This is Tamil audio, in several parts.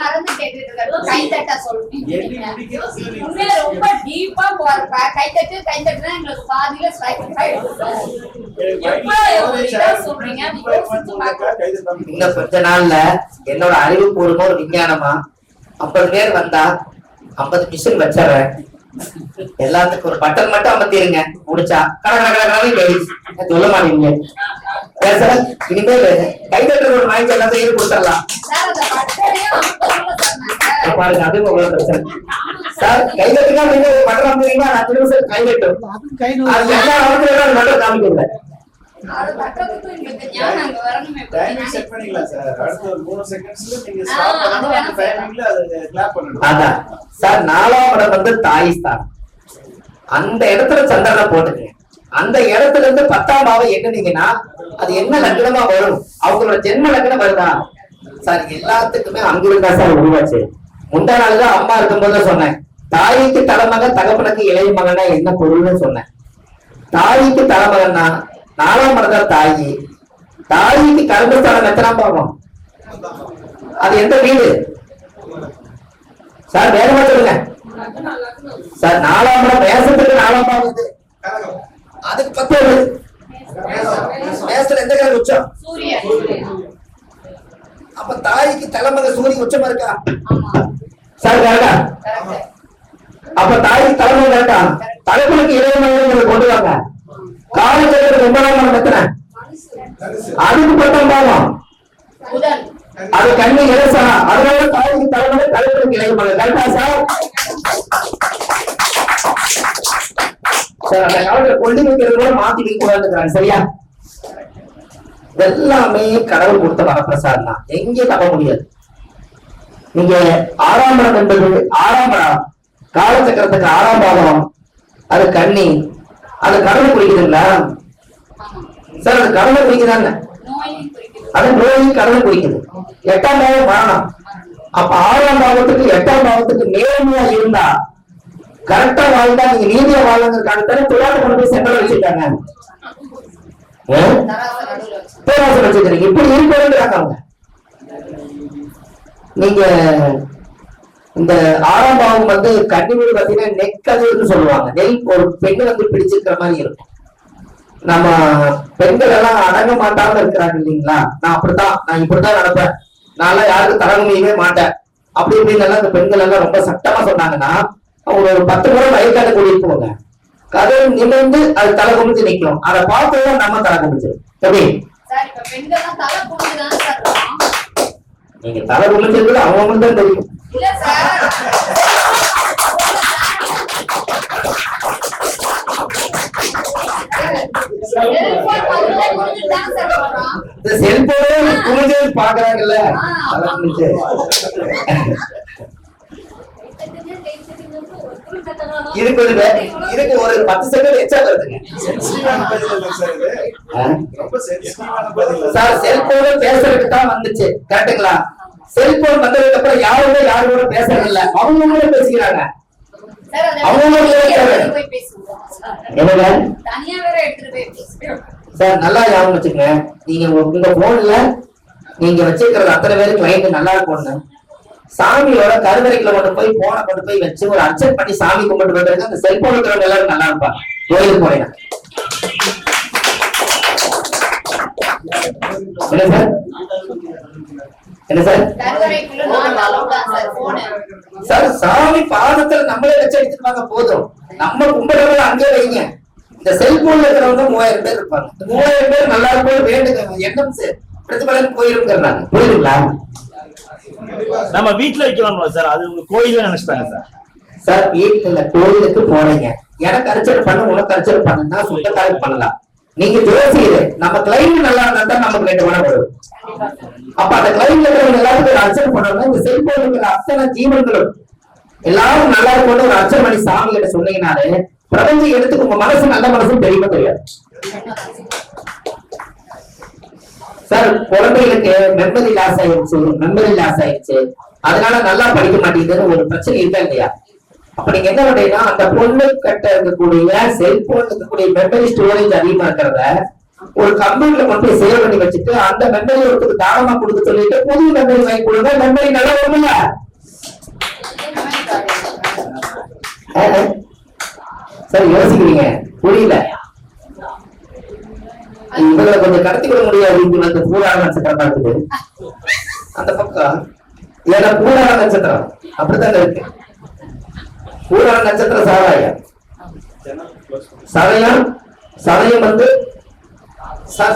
மறந்து கேட்டுட்டு இருக்காரு கை தட்ட சொல்றீங்க ரொம்ப டீப்பா போறப்ப கை தட்டு கை தட்டுனா எங்களுக்கு பாதியில. இன்னும் கொஞ்ச நாள்ல என்னோட அறிவுபூர்வமா ஒரு விஞ்ஞானமா. ஐம்பது பேர் வந்தா ஐம்பது மிஷின் வச்சிடுறேன். எல்லாத்துக்கும் ஒரு பட்டன் மட்டும் அமர்த்திருங்க முடிச்சா? கட கட கட கடன்னு ladies. சொல்ல மாட்டீங்க ஏன் சார் இனிமேல் கை தட்டுற ஒரு வாங்கி எல்லாத்தையும் எழுதி கொடுத்துடலாம். பாருங்க அது பிரச்சனை. சார் கை நீங்க பட்டன் அமர்த்தீங்கன்னா நான் திரும்ப சார் கை தட்டும் அது எல்லா அவர்களும் அது மட்டும் காமிக்கல. சார். அடுத்த ஒரு மூணு செகண்ட்ஸ்ல நீங்க ஆ, ஸ்டாப் அது பண்ணணும் வேணா அந்த டைமிங்ல அது கிளாப் பண்ணணும். அதான். சார் நாலாம் இடம் வந்து தாய் ஸ்தானம் அந்த இடத்துல சந்திரனை போட்டுக்கங்க. அந்த இடத்துல இருந்து பத்தாம் பாவம் எண்ணுனீங்கன்னா அது என்ன லக்னமா வரும்? அவங்களோட ஜென்ம லக்னம் வருதா? சார் எல்லாத்துக்குமே அங்கிருந்தா சார் உருவாச்சு. முந்தா நாள் தான் அம்மா இருக்கும்போது சொன்னேன். தாய்க்கு தலைமகன் தகப்பனுக்கு இளைய மகனா என்ன பொருள்னு சொன்னேன். தாய்க்கு தலைமகன்னா நாலாம் மனதா தாயி தாய்க்கு கர்மஸ்தானம் எத்தனாம் பாவம்? அது எந்த வீடு? சார் வேகமா சொல்லுங்க. சார் நாலாம் இடம் மேசத்துக்கு நாலாம் பாவம் இது. அதுக்கு பத்து மேசத்துல எந்த கிழமை உச்சம்? சூரியன் அப்ப தாய்க்கு தலைமக சூரிய உச்சமா இருக்கா? சார் கரெக்டா? அப்ப தாய்க்கு தலைமை கரெக்டா? தலைமுறைக்கு இளைய மகன் கொண்டு வாங்க. காலச்சக்கரத்துக்கு ஒன்பதாம் மனம் எத்தனை? அதுக்கு பத்தாம் பாவம். அது கண்ணி இலசா. அதனால தாய்க்கு தலைமுறை இளைய மகன் கரெக்டா சார் சார் அந்த காலத்துல கொண்டு வைக்கிறது கூட மாத்தி வைக்க கூடாதுங்கிறாங்க சரியா? எல்லாமே கடவுள் கொடுத்த வரப்பிரசாதம் தான் எங்கேயும் தப்ப முடியாது. நீங்க ஆறாம் இடம் என்பது ஆறாம் இடம் காலச்சக்கரத்துக்கு ஆறாம் பாகம் அது கன்னி அது கடலை குறிக்குதுங்களா சார் அது கடலை குறிக்குதாங்க அது நோய் கடலை குறிக்குது எட்டாம் பாவம் மரணம். அப்ப ஆறாம் பாவத்துக்கு எட்டாம் பாவத்துக்கு நேர்மையா இருந்தா கரெக்டா வாழ்ந்தா நீங்க நீதியா வாழுங்கிறதுக்காக தானே துலாட்டு கொண்டு போய் சென்டர் வச்சிருக்காங்க. ஆ? பேராசை வச்சிருக்கீங்க இப்படி இருக்கிறாங்க அவங்க? நீங்க இந்த ஆறாம் பாவம் வந்து கன்னி பார்த்தீங்கன்னா பாத்தீங்கன்னா நெக்கதுன்னு சொல்லுவாங்க. நெல் ஒரு பெண்ணு வந்து பிடிச்சிருக்கிற மாதிரி இருக்கும். நம்ம பெண்கள் எல்லாம் அடங்க மாட்டாம இருக்கிறாங்க இல்லைங்களா? நான் அப்படித்தான் நான் இப்படித்தான் நடப்பேன். நான் யாருக்கும் தரங்குமையவே மாட்டேன். அப்படி இப்படின்னு எல்லாம் இந்த பெண்கள் எல்லாம் ரொம்ப சட்டமா சொன்னாங்கன்னா அவங்க ஒரு பத்து முறை வயக்காட்ட கூட்டிட்டு போங்க. கதவு நிமிர்ந்து அது தலை குமிஞ்சு நிக்கும் அதை பார்த்துதான் நம்ம தலை குமிஞ்சு எப்படி? நீங்க தலை குமிஞ்சது அவங்களுக்கு தான் தெரியும். செல்போன் குமிஞ்சு பாக்குறாங்கல்ல தலை குமிஞ்சு இதுக்கு ஒரு இதுக்கு ஒரு பத்து செகண்ட் எச்சா வருதுங்க. சார் செல்போன் பேசுறதுக்கு தான் வந்துச்சு. கரெக்டுங்களா செல்போன் வந்ததுக்கு அப்புறம் யாருமே யாரு கூட பேசுறது இல்ல அவங்க பேசிக்கிறாங்க. சார் நல்லா ஞாபகம் வச்சுக்கங்க. நீங்க உங்க- உங்க போன்ல நீங்க வச்சிருக்கிறது அத்தனை பேருக்கு கிளைண்ட் நல்லா இருக்கும்னு. சாமியோட கருவறைக்குள்ள கொண்டு போய் போனை கொண்டு போய் வச்சு ஒரு அர்ச்சனை பண்ணி சாமி கும்பிட்டு போயிட்டு அந்த செல்போன் இருக்கிறவங்க எல்லாரும் நல்லா இருப்பாங்க. கோயிலுக்கு போனீங்க என்ன சார் என்ன சார் சாமி பாதத்துல நம்மளே வச்சு எடுத்துட்டு வாங்க போதும். நம்ம கும்பிடுறவங்க அங்கே வைங்க. இந்த செல்போன்ல இருக்கிறவங்க மூவாயிரம் பேர் இருப்பாங்க. மூவாயிரம் பேர் நல்லா இருக்கும் வேண்டுங்க. எண்ணம் பிரதிபலன் போயிருங்கிறாங்க புரியுதுங்களா நம்ம வீட்டுல வைக்கலாம்ல சார்? அது உங்க கோயில நினைச்சிட்டாங்க சார். சார் வீட்டுல கோயிலுக்கு போறீங்க எனக்கு அர்ச்சனை பண்ண உனக்கு அர்ச்சனை பண்ணுன்னா சொந்தக்காரங்க பண்ணலாம். நீங்க ஜோசியர் நம்ம கிளைண்ட் நல்லா இருந்தா நமக்கு ரெண்டு மனம் வரும். அப்ப அந்த கிளைண்ட்ல இருக்கிறவங்க எல்லாத்துக்கும் ஒரு அர்ச்சனை பண்ணணும் இந்த செல்போன் இருக்கிற அத்தனை ஜீவன்களும் எல்லாரும் நல்லா இருக்கணும் ஒரு அர்ச்சனை பண்ணி சாமி கிட்ட சொன்னீங்கனாலே பிரபஞ்ச எடுத்துக்கு உங்க மனசு நல்ல மனசு தெரியுமா தெரியாது? சார் குழந்தைகளுக்கு மெமரி லாஸ் ஆயிடுச்சு மெமரி லாஸ் ஆயிடுச்சு அதனால நல்லா படிக்க மாட்டேங்குதுன்னு ஒரு பிரச்சனை இருக்கா இல்லையா? அப்ப நீங்க என்ன பண்றீங்கன்னா அந்த பொண்ணு கட்ட இருக்கக்கூடிய செல்போன் இருக்கக்கூடிய மெமரி ஸ்டோரேஜ் அதிகமா இருக்கிறத ஒரு கம்ப்யூட்டர்ல கொண்டு போய் சேவ் பண்ணி வச்சுட்டு அந்த மெமரி ஒருத்தருக்கு தானமா கொடுக்க சொல்லிட்டு புது மெமரி வாங்கி கொடுங்க. மெமரி நல்லா வரும்ல. சார் யோசிக்கிறீங்க. புரியல. உங்களை கொஞ்சம் கடத்தி விட முடியாது இங்க வந்து பூராட நட்சத்திரம் நடக்குது அந்த பக்கம் ஏன்னா பூராட நட்சத்திரம் அப்படித்தாங்க இருக்கு? பூராட நட்சத்திரம் சாராயம். சதயம் சதயம் வந்து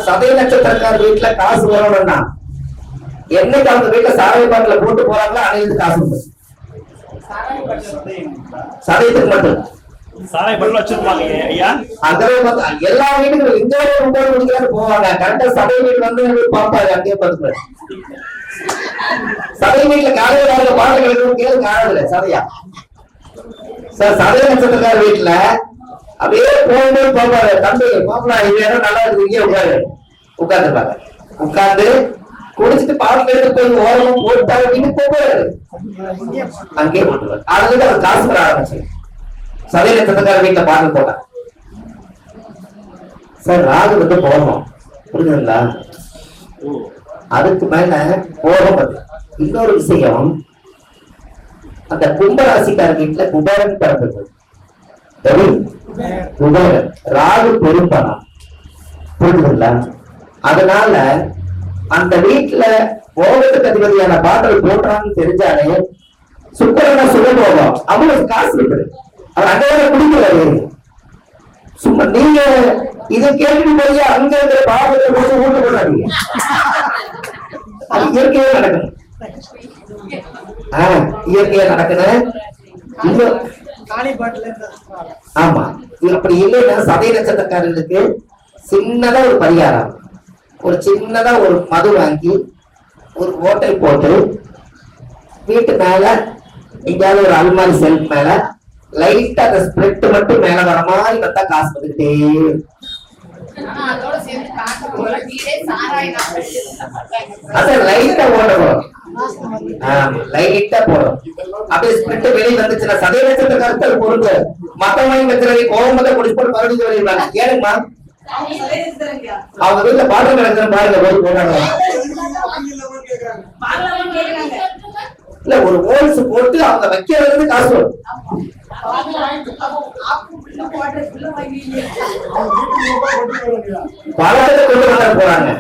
சதய நட்சத்திரக்கார வீட்டுல காசு வரணும்னா என்னைக்கு அவங்க வீட்டுல சாராய பாட்டில போட்டு போறாங்களோ அனைத்து காசு உண்டு. சதயத்துக்கு மட்டும். சாராய பட்டில வச்சிருப்பாங்க. ஐயா? அதே பார்த்து எல்லா வீட்டுக்கும் இந்த ஒன்பது மணிக்கு போவாங்க. கரெக்டா சபை வீடு வந்து பார்ப்பாரு அங்கேயே பார்த்துப்பாரு சபை வீட்டுல காலையில வர பாட்டு கிடக்கும் கேள்வி காணதில்ல சதையா சார் சதய நட்சத்திரக்கார வீட்டுல அப்படியே போகும்போது பார்ப்பாரு தம்பி மாப்பிளா இது இடம் நல்லா இருக்கு இங்கே உட்காரு. உட்காந்துருப்பாங்க உட்கார்ந்து குடிச்சிட்டு பாட்டு எடுத்து போய் ஓரமா போட்டாரு வீட்டுக்கு போவாரு அங்கேயே போட்டுருவாரு. அதுல அவர் காசு பெற ஆரம்பிச்சு சதையில நட்சத்திரக்கார வீட்டுல பாட்டு. போட்டான் சார் ராகு வந்து போகணும் புரியுதுங்களா அதுக்கு மேல கோபம் இன்னொரு விஷயம் அந்த கும்பராசிக்கார வீட்டுல குபேரன் பிறந்தது. குபேரன். ராகு பெரும்பணம். புரியுதுங்களா அதனால அந்த வீட்டுல போகத்துக்கு அதிபதியான பாடல் போடுறான்னு தெரிஞ்சாலே சுக்கரன சுகபோகம். அவ்வளவு காசு இருக்குது. அவர் அங்கே சும்மா நீங்க இதை கேட்டுட்டு போய் அங்க இருக்கிற பாவத்தை போட்டு ஊட்ட போடாதீங்க அது இயற்கையா நடக்கணும். ஆஹ் இயற்கையா இன்னும் ஆமா. அப்படி இல்லைன்னா சதய நட்சத்திரக்காரர்களுக்கு சின்னதா ஒரு பரிகாரம். ஒரு சின்னதா ஒரு மது வாங்கி ஒரு ஓட்டை போட்டு வீட்டு மேல எங்கேயாவது ஒரு அல்மாரி செல்ஃப் மேல லைட்டா அந்த ஸ்பிரிட் மட்டும் மேல வர மாதிரி வந்தா காசு வந்துகிட்டே லைட்டா ஓடணும் லைட்டா போடும் அப்படியே ஸ்பிரிட் வெளியே வந்துச்சுன்னா சதய நட்சத்திரக்காரத்தை பொறுத்து மத்தவங்க வச்சுருக்க கோவம் மட்டும் குடிச்சு போட்டு மறுபடியும் சொல்லிடுவாங்க ஏனுங்கம்மா? அவங்க வீட்டுல பாட்டு கிடக்குற பாருங்க போய் போட்டாங்க இல்ல ஒரு ஹோல்ஸ் போட்டு அவங்க வைக்கிறது இருந்து காசு வரும். பழத்தை கொண்டு வர போறாங்க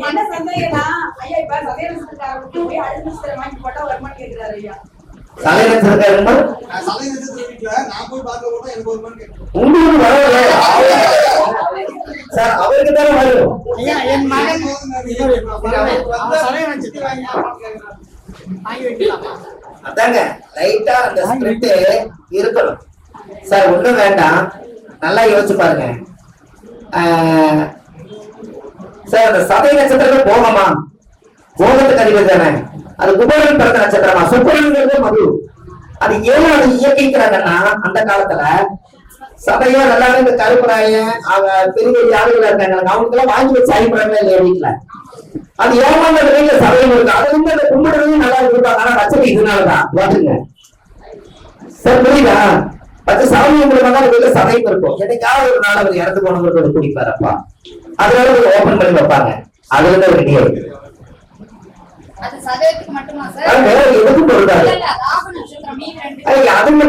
மன சந்தேகம் ஐயா, இப்ப சதயநட்சத்திரக்காரருக்கு வாங்கி போட்டா வருமான்னு கேக்குறாரு ஐயா. சதய நட்சத்திரக்காரங்க உங்களுக்கு வரல சார் அவருக்கு தானே வரும். அதாங்க லைட்டா அந்த ஸ்பிரிட் இருக்கணும். சார் ஒண்ணும் வேண்டாம். நல்லா யோசிச்சு பாருங்க. சார் அந்த சதய நட்சத்திரமே போகமா? போகத்துக்கு அதிபதி தானே? அது குபேரன் பிறந்த நட்சத்திரமா? சுக்கரன்ங்கிறது மது. அது ஏன் அது இயக்கிக்கிறாங்கன்னா அந்த காலத்துல சபையா நல்லா இந்த கருப்பராயன் அவங்க பெரிய பெரிய ஆளுகள் இருக்காங்க அவங்களுக்கு எல்லாம் வாங்கி வச்சு அனுப்புறாங்க இல்லையா வீட்டுல அது ஏமாந்த வீட்டுல சபையும் இருக்கு? அது வந்து அந்த கும்பிடுறதையும் நல்லா இருப்பாங்க ஆனா பிரச்சனை இதனாலதான். பாத்துங்க சார் புரியுதா? பத்து சாமி மூலமா வீட்டுல சபையும் இருக்கும். என்னைக்காவது ஒரு நாள் அவர் இறந்து போனவங்களுக்கு குடிப்பாரப்பா அதனால ஓபன் பண்ணி வைப்பாங்க. அதுல இருந்து ஒரு ரெடியா இருக்கு அது சதயத்துக்கு மட்டுமா ஆனா சார் வேற எதுக்கும் பொருந்தாது இல்ல, இல்ல, ராகு நட்சத்திரம் மீன் ரெண்டு அது அது மட்டும்